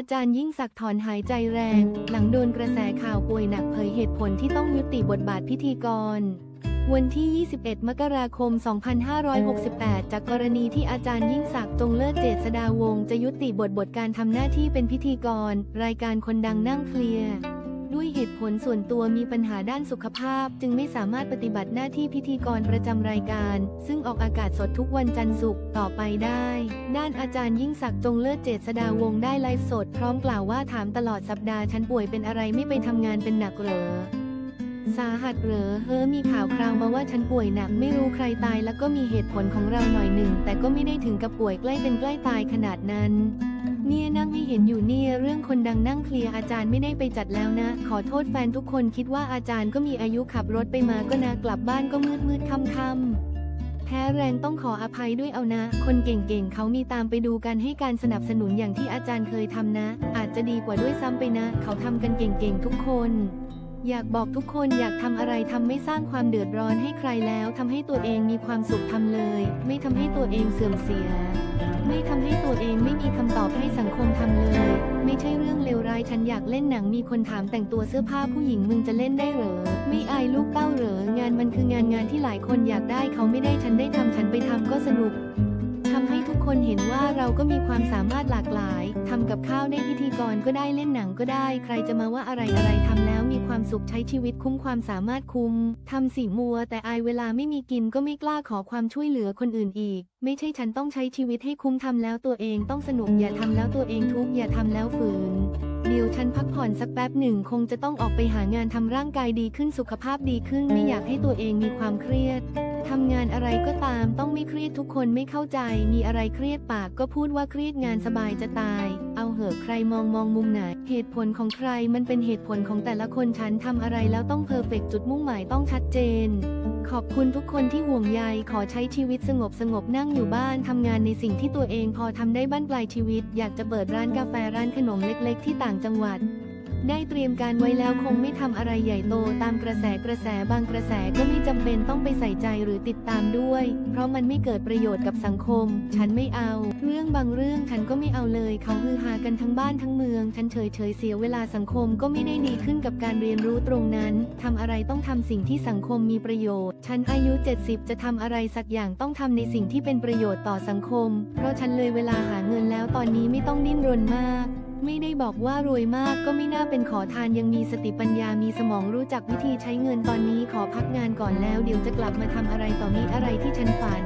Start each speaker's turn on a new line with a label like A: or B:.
A: อาจารย์ยิ่งศักดิ์ถอนหายใจแรง หลังโดนกระแสข่าวป่วยหนักเผยเหตุผลที่ต้องยุติบทบาทพิธีกร วันที่ 21 มกราคม 2568 จากกรณีที่อาจารย์ยิ่งศักดิ์จงเลิศเจษดาวงจะยุติบทบทการทำหน้าที่เป็นพิธีกร รายการคนดังนั่งเคลียร์ ด้วยเหตุผลส่วนตัวมีปัญหาด้านสุขภาพ จึงไม่สามารถปฏิบัติหน้าที่พิธีกรประจำรายการ ซึ่งออกอากาศสดทุกวันจันทร์ศุกร์ต่อไปได้ ด้านอาจารย์ยิ่งศักดิ์จงเลิศเจษดาวงได้ไลฟ์สด พร้อมกล่าวว่าถามตลอดสัปดาห์ฉันป่วยเป็นอะไรไม่ไปทำงานเป็นหนักเหรอสาหัสเหรอเฮ้อมีข่าวคราวมาว่าฉันป่วยหนักไม่รู้ใครตายแล้วก็มีเหตุผลของเราหน่อยหนึ่ง แต่ก็ไม่ได้ถึงกับป่วยใกล้เป็นใกล้ตายขนาดนั้น เนี่ยนั่งให้เห็นอยู่เนี่ยเรื่องคนดังนั่งเคลียร์อาจารย์ไม่ได้ไปจัดแล้วนะ ขอโทษแฟนทุกคนคิดว่าอาจารย์ก็มีอายุขับรถไปมาก็นะกลับบ้านก็มืดมืดค่ำค่ำแพ้แรงต้องขออภัยด้วยเอานะ คนเก่งๆเขามีตามไปดูกันให้การสนับสนุนอย่างที่อาจารย์เคยทำนะ อาจจะดีกว่าด้วยซ้ำไปนะ เขาทำกันเก่งๆทุกคนอยากบอกทุกคนอยากทำอะไรทำไม่สร้างความเดือดร้อนให้ใครแล้วทำให้ตัวเองมีความสุขทำเลย ไม่ทำให้ตัวเองเสื่อมเสีย ไม่ทำให้ตัวเองไม่มีคำตอบให้สังคมทำเลย ไม่ใช่เรื่องเลวร้ายฉันอยากเล่นหนังมีคนถามแต่งตัวเสื้อผ้าผู้หญิงมึงจะเล่นได้เหรอ ไม่อายลูกเต้าเหรอ งานมันคืองานงานที่หลายคนอยากได้เขาไม่ได้ฉันได้ทำฉันไปทำก็สนุกทำให้ทุก คนเห็นว่าเราก็มีความสามารถหลากหลายทำกับข้าวได้พิธีกรก็ได้เล่นหนังก็ได้ ใครจะมาว่าอะไรอะไรทำแล้วมีความสุขใช้ชีวิตคุ้มความสามารถคุ้มทำสิมัว แต่อายเวลาไม่มีกินก็ไม่กล้าขอความช่วยเหลือคนอื่นอีก ไม่ใช่ฉันต้องใช้ชีวิตให้คุ้มทำแล้วตัวเองต้องสนุกอย่าทำแล้วตัวเองทุกอย่าทำแล้วฝืนเดี๋ยวฉันพักผ่อนสักแป๊บหนึ่งคงจะต้องออกไปหางานทำร่างกายดีขึ้นสุขภาพดีขึ้นไม่อยากให้ตัวเองมีความเครียด ทำงานอะไรก็ตามต้องไม่เครียดทุกคนไม่เข้าใจ มีอะไรเครียดปากก็พูดว่าเครียดงานสบายจะตาย เอาเหอะใครมองมองมุมไหน เหตุผลของใครมันเป็นเหตุผลของแต่ละคนฉันทำอะไรแล้วต้องเพอร์เฟกจุดมุ่งหมายต้องชัดเจน ขอบคุณทุกคนที่ห่วงใยขอใช้ชีวิตสงบสงบนั่งอยู่บ้านทำงานในสิ่งที่ตัวเองพอทำได้บ้านปลายชีวิต อยากจะเปิดร้านกาแฟร้านขนมเล็ก ๆ ที่ต่างจังหวัด ได้เตรียมการไว้แล้วคงไม่ทำอะไรใหญ่โตตามกระแสกระแสบางกระแสก็ไม่จำเป็นต้องไปใส่ใจหรือติดตามด้วย เพราะมันไม่เกิดประโยชน์กับสังคม ฉันไม่เอา เรื่องบางเรื่องฉันก็ไม่เอาเลย เขาฮือฮากันทั้งบ้านทั้งเมือง ฉันเฉยเฉยเสียเวลาสังคมก็ไม่ได้ดีขึ้นกับการเรียนรู้ตรงนั้นทำอะไรต้องทำสิ่งที่สังคมมีประโยชน์ ฉันอายุ 70 จะทำอะไรสักอย่างต้องทำในสิ่งที่เป็นประโยชน์ต่อสังคม เพราะฉันเลยเวลาหาเงินแล้วตอนนี้ไม่ต้องดิ้นรนมาก ไม่ได้บอกว่ารวยมากก็ไม่น่าเป็นขอทานยังมีสติปัญญามีสมองรู้จักวิธีใช้เงินตอนนี้ขอพักงานก่อนแล้วเดี๋ยวจะกลับมาทำอะไรต่อมีอะไรที่ฉันฝัน